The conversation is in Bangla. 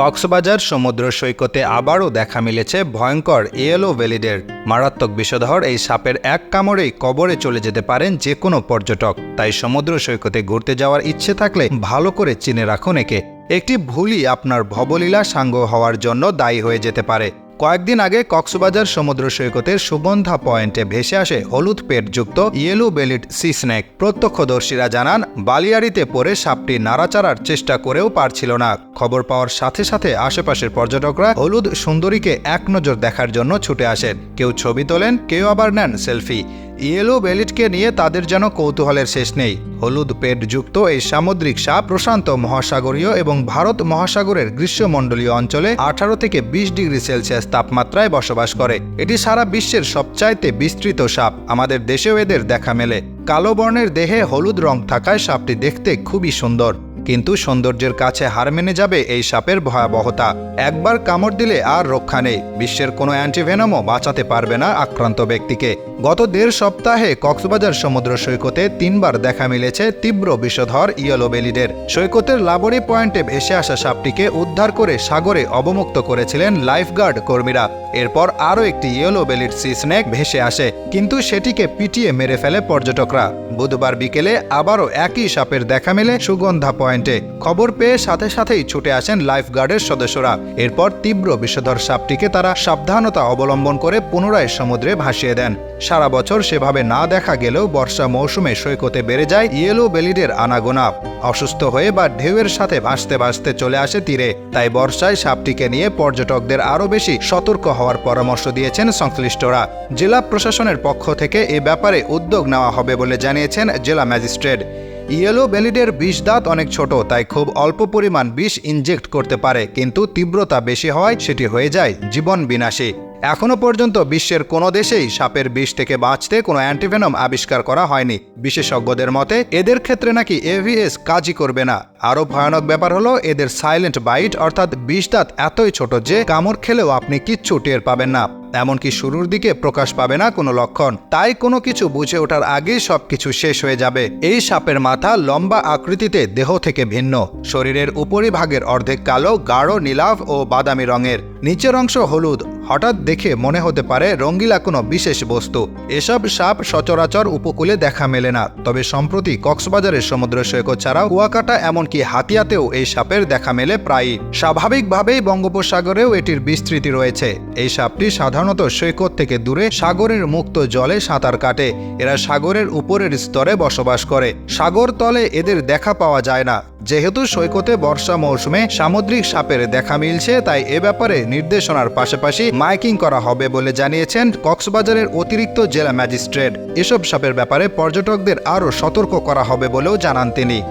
কক্সবাজার সমুদ্র সৈকতে আবারও দেখা মিলেছে ভয়ঙ্কর ইয়েলো ভ্যালিডের মারাত্মক বিষধর এই সাপের এক কামড়েই কবরে চলে যেতে পারেন যে কোনো পর্যটক। তাই সমুদ্র সৈকতে ঘুরতে যাওয়ার ইচ্ছে থাকলে ভালো করে চিনে রাখুন একে। একটি ভুলই আপনার ভবলীলা সাঙ্গ হওয়ার জন্য দায়ী হয়ে যেতে পারে। কয়েকদিন আগে কক্সবাজার সমুদ্র সৈকতের সুগন্ধা পয়েন্টে ভেসে আসে হলুদ পেটযুক্ত ইয়েলো বেলিড সি স্নেক প্রত্যক্ষদর্শীরা জানান, বালিয়াড়িতে পড়ে সাপটি নাড়াচাড়ার চেষ্টা করেও পারছিল না। খবর পাওয়ার সাথে সাথে আশেপাশের পর্যটকরা হলুদ সুন্দরীকে এক নজর দেখার জন্য ছুটে আসেন। কেউ ছবি তোলেন, কেউ আবার নেন সেলফি। ইয়েলো বেলিটকে নিয়ে তাদের যেন কৌতূহলের শেষ নেই। হলুদ পেটযুক্ত এই সামুদ্রিক সাপ প্রশান্ত মহাসাগরীয় এবং ভারত মহাসাগরের গ্রীষ্মমণ্ডলীয় অঞ্চলে আঠারো থেকে বিশ ডিগ্রি সেলসিয়াস তাপমাত্রায় বসবাস করে। এটি সারা বিশ্বের সবচাইতে বিস্তৃত সাপ। আমাদের দেশেও এদের দেখা মেলে। কালো বর্ণের দেহে হলুদ রং থাকায় সাপটি দেখতে খুবই সুন্দর। কিন্তু সৌন্দর্যের কাছে হার মেনে যাবে এই সাপের ভয়াবহতা। একবার কামড় দিলে আর রক্ষা নেই। বিশ্বের কোনো অ্যান্টিভেনমও বাঁচাতে পারবে না আক্রান্ত ব্যক্তিকে। গত দেড় সপ্তাহে কক্সবাজার সমুদ্র সৈকতে তিনবার দেখা মিলেছে তীব্র বিষধর ইয়েলো বেলিডের সৈকতের লাবড়ি পয়েন্টে ভেসে আসা সাপটিকে উদ্ধার করে সাগরে অবমুক্ত করেছিলেন লাইফগার্ড কর্মীরা। এরপর আরও একটি ইয়েলো বেলিড সি স্নেক ভেসে আসে, কিন্তু সেটিকে পিটিয়ে মেরে ফেলে পর্যটকরা। বুধবার বিকেলে আবারও একই সাপের দেখা মেলে সুগন্ধা পয়েন্টে। খবর পেয়ে সাথে সাথেই ছুটে আসেন লাইফগার্ডের সদস্যরা। এরপর তীব্র বিষধর সাপটিকে তারা সাবধানতা অবলম্বন করে পুনরায় সমুদ্রে ভাসিয়ে দেন। সারা বছর সেভাবে না দেখা গেলেও বর্ষা মৌসুমে সৈকতে বেড়ে যায় ইয়েলো বেলিডের আনাগোনা। অসুস্থ হয়ে বা ঢেউয়ের সাথে ভাসতে ভাসতে চলে আসে তীরে। তাই বর্ষায় সাপটিকে নিয়ে পর্যটকদের আরও বেশি সতর্ক হওয়ার পরামর্শ দিয়েছেন সংশ্লিষ্টরা। জেলা প্রশাসনের পক্ষ থেকে এ ব্যাপারে উদ্যোগ নেওয়া হবে বলে জানিয়েছেন জেলা ম্যাজিস্ট্রেট। ইয়েলো বেলিডের বিষ দাঁত অনেক ছোট, তাই খুব অল্প পরিমাণ বিষ ইনজেক্ট করতে পারে, কিন্তু তীব্রতা বেশি হওয়ায় সেটি হয়ে যায় জীবন বিনাশী। এখনও পর্যন্ত বিশ্বের কোনো দেশেই সাপের বিষ থেকে বাঁচতে কোনো অ্যান্টিভেনম আবিষ্কার করা হয়নি। বিশেষজ্ঞদের মতে, এদের ক্ষেত্রে নাকি এভিএস কাজই করবে না। আরও ভয়ানক ব্যাপার হলো, এদের সাইলেন্ট বাইট অর্থাৎ বিষ দাঁত এতই ছোট যে কামড় খেলেও আপনি কিচ্ছু টের পাবেন না। এমনকি শুরুর দিকে প্রকাশ পাবে না কোনো লক্ষণ। তাই কোনো কিছু বুঝে ওঠার আগেই সবকিছু শেষ হয়ে যাবে। এই সাপের মাথা লম্বা আকৃতিতে দেহ থেকে ভিন্ন। শরীরের উপরিভাগের অর্ধেক কালো, গাঢ়, নীলাভ ও বাদামি রঙের। নিচের অংশ হলুদ। হঠাৎ দেখে মনে হতে পারে রঙ্গিলা কোনো বিশেষ বস্তু। এসব সাপ সচরাচর উপকূলে দেখা মেলে না। তবে সম্প্রতি কক্সবাজারের সমুদ্র সৈকত ছাড়াও কুয়াকাটা এমনকি হাতিয়াতেও এই সাপের দেখা মেলে প্রায়ই। স্বাভাবিকভাবেই বঙ্গোপসাগরেও এটির বিস্তৃতি রয়েছে। এই সাপটি সাধারণত সৈকত থেকে দূরে সাগরের মুক্ত জলে সাঁতার কাটে। এরা সাগরের উপরের স্তরে বসবাস করে। সাগর তলে এদের দেখা পাওয়া যায় না। যেহেতু সৈকতে বর্ষা মৌসুমে সামুদ্রিক সাপের দেখা মিলছে, তাই এ ব্যাপারে নির্দেশনার পাশাপাশি মাইকিং করা হবে বলে জানিয়েছেন কক্সবাজারের অতিরিক্ত জেলা ম্যাজিস্ট্রেট। এসব সাপের ব্যাপারে পর্যটকদের আরও সতর্ক করা হবে বলেও জানান তিনি।